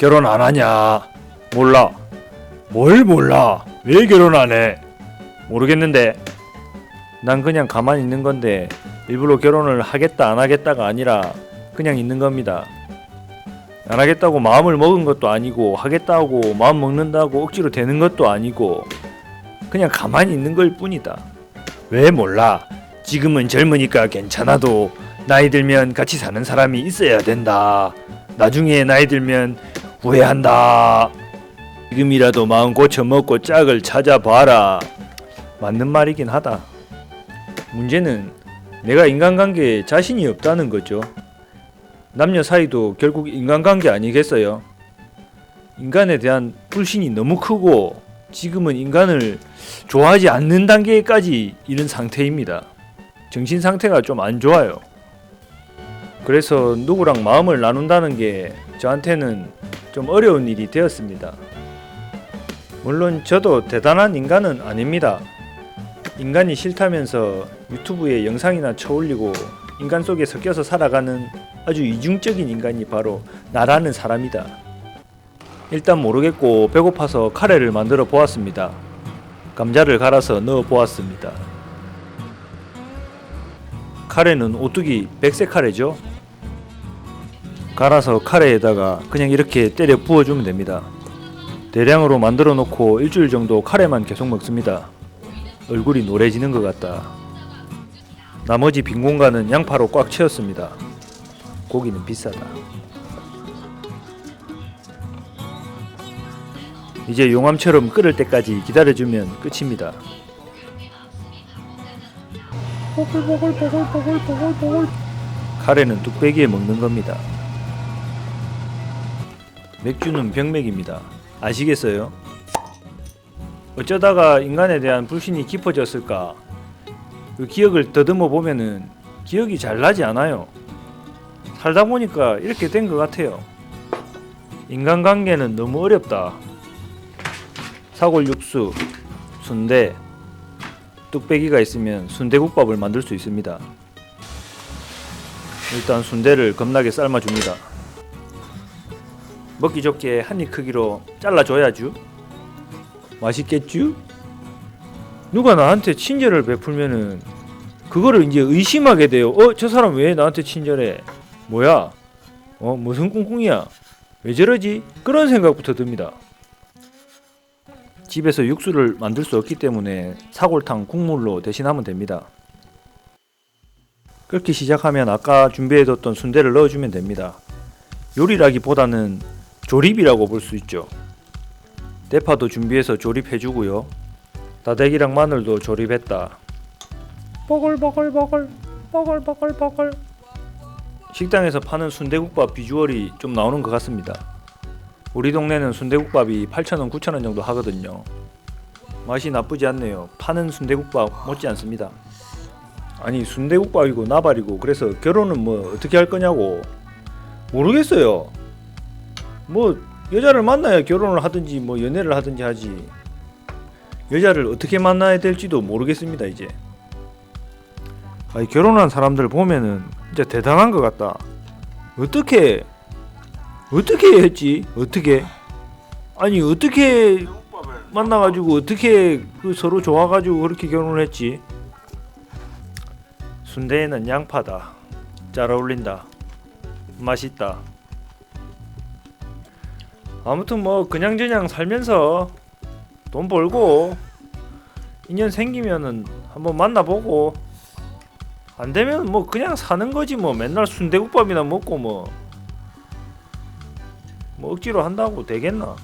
결혼 안 하냐? 몰라. 뭘 몰라? 왜 결혼 안 해? 모르겠는데. 난 그냥 가만히 있는 건데 일부러 결혼을 하겠다 안 하겠다가 아니라 그냥 있는 겁니다. 안 하겠다고 마음을 먹은 것도 아니고 하겠다고 마음 먹는다고 억지로 되는 것도 아니고 그냥 가만히 있는 걸 뿐이다. 왜 몰라? 지금은 젊으니까 괜찮아도 나이 들면 같이 사는 사람이 있어야 된다. 나중에 나이 들면 후회한다. 지금이라도 마음 고쳐 먹고 짝을 찾아봐라. 맞는 말이긴 하다. 문제는 내가 인간관계에 자신이 없다는 거죠. 남녀 사이도 결국 인간관계 아니겠어요? 인간에 대한 불신이 너무 크고 지금은 인간을 좋아하지 않는 단계까지 이른 상태입니다. 정신 상태가 좀 안 좋아요. 그래서 누구랑 마음을 나눈다는 게 저한테는 좀 어려운 일이 되었습니다. 물론 저도 대단한 인간은 아닙니다. 인간이 싫다면서 유튜브에 영상이나 쳐올리고 인간 속에 섞여서 살아가는 아주 이중적인 인간이 바로 나라는 사람이다. 일단 모르겠고 배고파서 카레를 만들어 보았습니다. 감자를 갈아서 넣어 보았습니다. 카레는 오뚜기 백색 카레죠. 갈아서 카레에다가 그냥 이렇게 때려 부어주면 됩니다. 대량으로 만들어 놓고 일주일 정도 카레만 계속 먹습니다. 얼굴이 노래지는 것 같다. 나머지 빈 공간은 양파로 꽉 채웠습니다. 고기는 비싸다. 이제 용암처럼 끓을 때까지 기다려주면 끝입니다. 카레는 뚝배기에 먹는 겁니다. 맥주는 병맥입니다. 아시겠어요? 어쩌다가 인간에 대한 불신이 깊어졌을까? 그 기억을 더듬어 보면은 기억이 잘 나지 않아요. 살다 보니까 이렇게 된 것 같아요. 인간관계는 너무 어렵다. 사골 육수, 순대, 뚝배기가 있으면 순대국밥을 만들 수 있습니다. 일단 순대를 겁나게 삶아줍니다. 먹기 좋게 한 입 크기로 잘라줘야죠. 맛있겠죠? 누가 나한테 친절을 베풀면은 그거를 이제 의심하게 돼요. 어, 저 사람 왜 나한테 친절해? 뭐야? 어, 무슨 꿍꿍이야? 왜 저러지? 그런 생각부터 듭니다. 집에서 육수를 만들 수 없기 때문에 사골탕 국물로 대신하면 됩니다. 끓기 시작하면 아까 준비해뒀던 순대를 넣어주면 됩니다. 요리라기보다는 조립이라고 볼 수 있죠. 대파도 준비해서 조립해주고요. 다대기랑 마늘도 조립했다. 버글버글버글 버글버글버글 식당에서 파는 순대국밥 비주얼이 좀 나오는 것 같습니다. 우리 동네는 순대국밥이 8,000원, 9,000원 정도 하거든요. 맛이 나쁘지 않네요. 파는 순대국밥 못지 않습니다. 아니 순대국밥이고 나발이고 그래서 결혼은 뭐 어떻게 할 거냐고 모르겠어요. 뭐 여자를 만나야 결혼을 하든지 뭐 연애를 하든지 하지. 여자를 어떻게 만나야 될지도 모르겠습니다 이제. 아니 결혼한 사람들 보면은 진짜 대단한 것 같다. 어떻게 어떻게 했지? 어떻게? 아니 어떻게 만나가지고 어떻게 그 서로 좋아가지고 그렇게 결혼을 했지? 순대에는 양파다. 잘 어울린다. 맛있다. 아무튼 뭐 그냥저냥 살면서 돈 벌고 인연 생기면은 한번 만나보고 안 되면 뭐 그냥 사는 거지 뭐 맨날 순대국밥이나 먹고 뭐, 뭐 억지로 한다고 되겠나?